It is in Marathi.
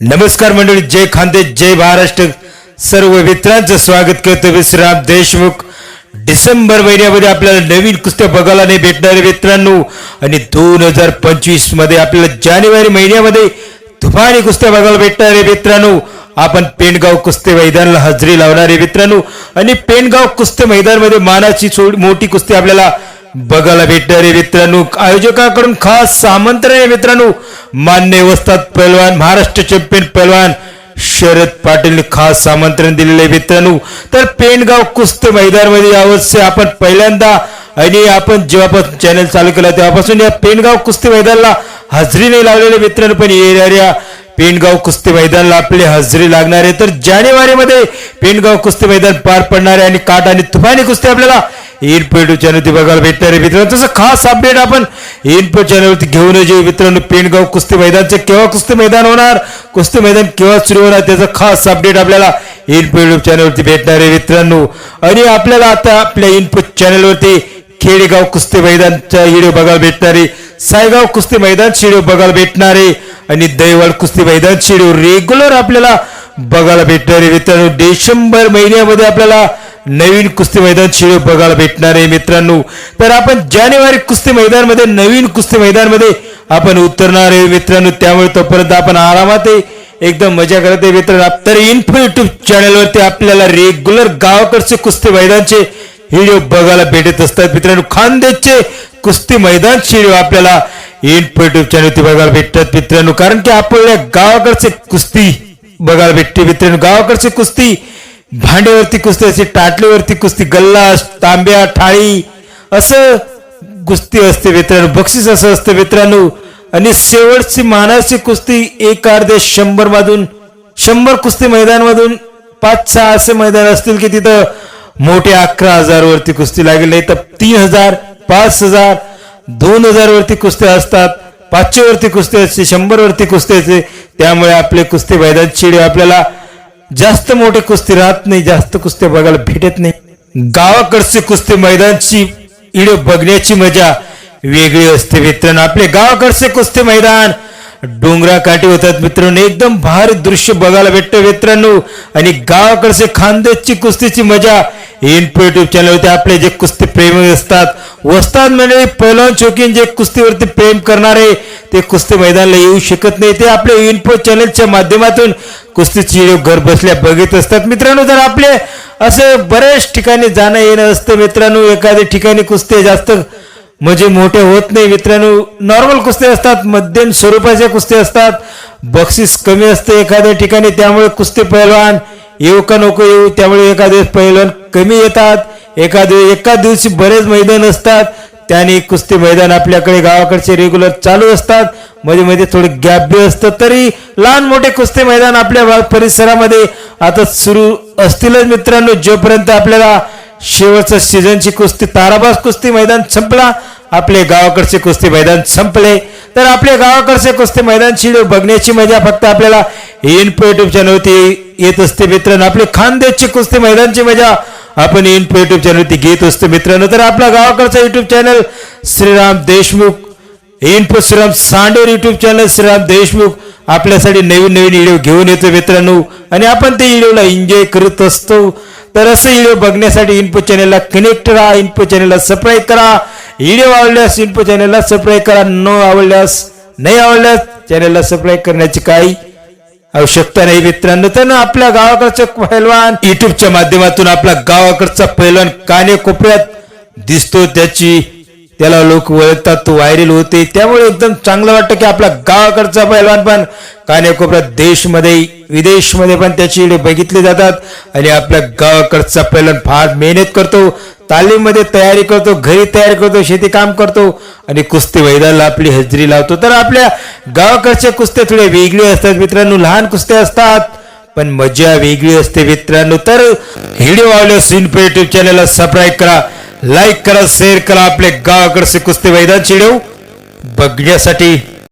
नमस्कार मंडळी जय खांदे जय महाराष्ट्र. सर्व मित्रांचं स्वागत करतो विश्राम देशमुख. डिसेंबर महिन्यामध्ये आपल्याला नवीन कुस्त्या बघायला नाही भेटणारे मित्रांनो. आणि दोन हजार पंचवीसमध्ये आपल्याला जानेवारी महिन्यामध्ये तुफानी कुस्त्या बघायला भेटणारे मित्रांनो. आपण पेणगाव कुस्ते मैदानाला हजेरी लावणारे मित्रांनो. आणि पेणगाव कुस्ते मैदानमध्ये मानाची मोठी कुस्ती आपल्याला बघायला भेटणारे मित्रांनो. आयोजकाकडून खास आमंत्रण आहे मित्रांनो. मान्य वस्तात पैलवान महाराष्ट्र चॅम्पियन पैलवान शरद पाटील खास आमंत्रण दिलेले आहे मित्रांनो. तर पेणगाव कुस्ती मैदानमध्ये यावर्षी आपण पहिल्यांदा आणि आपण जेव्हापासून चॅनल चालू केला तेव्हापासून या पेणगाव कुस्ती मैदानाला हजरी नाही लावलेले मित्रांनो पण येणाऱ्या पेणगाव कुस्ती मैदानाला आपली हजेरी लागणार आहे. तर जानेवारीमध्ये पेणगाव कुस्ती मैदान पार पडणार आहे आणि काट आणि तुफानी कुस्ती आपल्याला इनपेड चॅनलवरती बघायला भेटणार आहे मित्रांनो. तसं खास अपडेट आपण इनपेड चॅनलवरती घेऊन येऊ. मित्रांनो पेणगाव कुस्ती मैदानचं केव्हा कुस्ती मैदान होणार? कुस्ती मैदान केव्हा सुरू होणार? त्याचं खास अपडेट आपल्याला इनपेड चॅनलवरती भेटणार आहे मित्रांनो. आणि आपल्याला आता आपल्या इनपुट चॅनलवरती खेडेगाव कुस्ती मैदानचा व्हिडिओ बघायला भेटणारे सायगाव कुस्ती मैदान व्हिडिओ बघायला भेटणारे आणि दैवाड कुस्ती मैदान व्हिडिओ रेग्युलर आपल्याला बघायला भेटणारे मित्रांनो. डिसेंबर महिन्यामध्ये आपल्याला नवीन कुस्ती मैदान शिरो बघायला भेटणार आहे मित्रांनो. तर आपण जानेवारी कुस्ती मैदानमध्ये नवीन कुस्ती मैदानमध्ये आपण उतरणार आहे मित्रांनो. त्यामुळे तोपर्यंत आपण आरामात आहे. एकदम मजा करत आहे मित्रांनो. तर इन्फो युट्यूब चॅनलवरती आपल्याला रेग्युलर गावाकडचे कुस्ती मैदानचे व्हिडिओ बघायला भेटत असतात मित्रांनो. खानदेशचे कुस्ती मैदान शिरो आपल्याला इन्फो युट्यूब चॅनलवरती बघायला भेटतात मित्रांनो. कारण की आपल्याला गावाकडचे कुस्ती बघायला भेटते मित्रांनो. गावाकडचे कुस्ती भांड्यावरती कुस्ती असते टाटलीवरती कुस्ती गल्ला तांब्या थाळी असं कुस्ती असते मित्रांनो. बक्षीस असं असतं मित्रांनो. आणि शेवटची मानाची कुस्ती एक अर्धे शंभर मधून शंभर कुस्ती मैदानमधून पाच सहा असे मैदान असतील की तिथं मोठे अकरा हजार वरती कुस्ती लागेल. नाही तर तीन हजार पाच हजार दोन हजार वरती कुस्त्या असतात. पाचशे वरती कुस्ती असते शंभर वरती कुस्ती असते. त्यामुळे आपले कुस्ती मैदान चिडे आपल्याला जास्त मोठे कुस्ती राहत नाही जास्त कुस्त्या बघायला भेटत नाही. गावाकडचे कुस्ती मैदानची इडे बघण्याची मजा वेगळी असते मित्रांनो. आपले गावाकडचे कुस्ती मैदान डोंगरा काठी होतात मित्रांनो. एकदम भारी दृश्य बघायला भेटतं मित्रांनो. आणि गावाकडचे खानदेशची कुस्तीची मजा इनपो युट्यूब चॅनलवरती आपले जे कुस्ती प्रेमी असतात वस्तात म्हणजे पैलवान चौकीन जे कुस्तीवरती प्रेम करणारे ते कुस्ती मैदानाला येऊ शकत नाही. ते आपल्या इन्फो चॅनलच्या माध्यमातून कुस्तीची घर बसल्या बघत असतात. मित्रांनो जर आपले असे बऱ्याच ठिकाणी जाणं येणं असतं मित्रांनो एखाद्या ठिकाणी कुस्ती जास्त म्हणजे मोठे होत नाही. मित्रांनो नॉर्मल कुस्ते असतात मध्यम स्वरूपाच्या कुस्ते असतात. बक्षीस कमी असते एखाद्या ठिकाणी त्यामुळे कुस्ती पैलवान येऊ का नको येऊ? त्यामुळे एखादे पैलवान कमी येतात एखादे एका दिवशी बरेच मैदान असतात. त्याने कुस्ती मैदान आपल्याकडे गावाकडचे रेग्युलर चालू असतात. मध्ये मध्ये थोडे गॅप बी असतं तरी लहान मोठे कुस्ती मैदान आपल्या परिसरामध्ये आता सुरू असतीलच मित्रांनो. जोपर्यंत आपल्याला शेवटचं सीझनची कुस्ती ताराबास कुस्ती मैदान संपला आपले गावाकडचे कुस्ती मैदान संपले. तर आपल्या गावाकडचे कुस्ती मैदानची बघण्याची मजा फक्त आपल्याला इनपो युट्यूब चॅनलवरती येत असते मित्रांनो. आपले खानदेशची कुस्ती मैदानची मजा आपण इनपो युट्यूब चॅनलवरती घेत असतो मित्रांनो. तर आपला गावाकडचा YouTube channel Shriram Deshmukh info Shriram सांडेर YouTube channel Shriram Deshmukh आपल्यासाठी नवीन नवीन व्हिडिओ घेऊन येतो मित्रांनो. आणि आपण ते व्हिडिओला एन्जॉय करत असतो. तर असं व्हिडिओ बघण्यासाठी इन्पो चॅनलला कनेक्ट राहा इन्पो चॅनलला सबस्क्राईब करा. व्हिडिओ आवडल्यास इन्फो चॅनलला सबस्क्राईब करा. न आवडल्यास नाही आवडल्यास चॅनलला सबस्क्राईब करण्याची काही आवश्यकता नाही मित्रांनो तर आपल्या गावाकडचा पैलवान युट्यूबच्या माध्यमातून आपला गावाकडचा पैलवान काने कोपऱ्यात दिसतो त्याची. त्याला लोक ओळखतात तो व्हायरल होते. त्यामुळे एकदम चांगलं वाटतं की आपला गावाकडचा पैलवान पण कानेकोपऱ्यात देशमध्ये विदेशमध्ये पण त्याची इडे बघितले जातात. आणि आपल्या गावाकडचा पैलवान फार मेहनत करतो तालीममध्ये तयारी करतो घरी तयारी करतो शेती काम करतो. आणि कुस्ती मैदानाला आपली हजेरी लावतो. तर आपल्या गावाकडच्या कुस्त्या थोड्या वेगळे असतात मित्रांनो लहान कुस्त्या असतात पण मजा वेगळी असते मित्रांनो. तर व्हिडिओ आवडल्यास इन्फो युट्यूब चॅनलला सबस्क्राईब करा. लाईक करा शेअर करा आपले गावाकडचे कुस्ती मैदान व्हिडिओ बघण्यासाठी